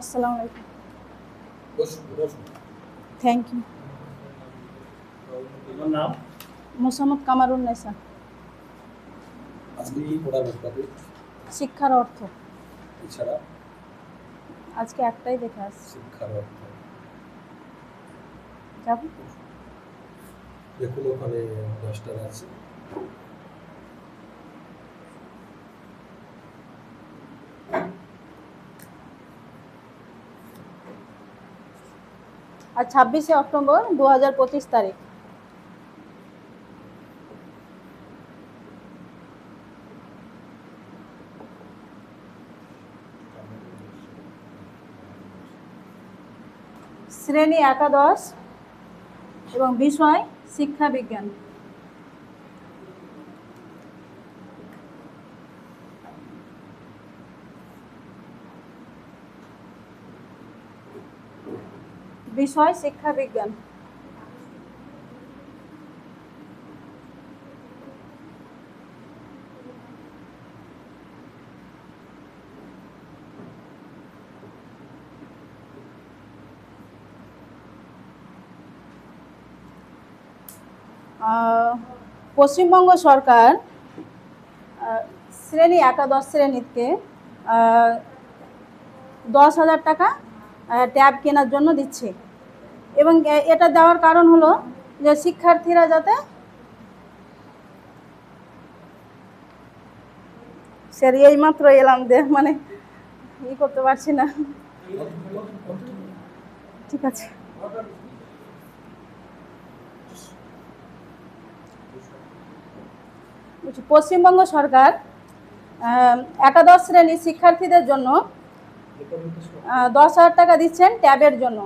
আসসালামু আলাইকুম। Thank you তোমার নাম? মোসাম্মদ কামারুন্নেসা আজকে কি পড়াবেন তাদের শিক্ষার অর্থ। এছাড়া? আজকে একটাই দেখে আসছি শিক্ষার অর্থ। যাব। দেখুন ওখানে দশটা আছে। আর ছাব্বিশে অক্টোবর দু হাজার পঁচিশ তারিখ। শ্রেণি একাদশ এবং বিষয় শিক্ষা বিজ্ঞান। বিষয় শিক্ষা বিজ্ঞান। পশ্চিমবঙ্গ সরকার শ্রেণি একাদশ শ্রেণীতে দশ হাজার টাকা ট্যাব কেনার জন্য দিচ্ছে। এবং এটা দেওয়ার কারণ হলো যে শিক্ষার্থীরা যাতে স্যার এই মাত্র এলাম দে মানে ই করতে পারছি না। ঠিক আছে। পশ্চিমবঙ্গ সরকার একাদশ শ্রেণির শিক্ষার্থীদের জন্য দশ হাজার টাকা দিচ্ছেন ট্যাবের জন্য।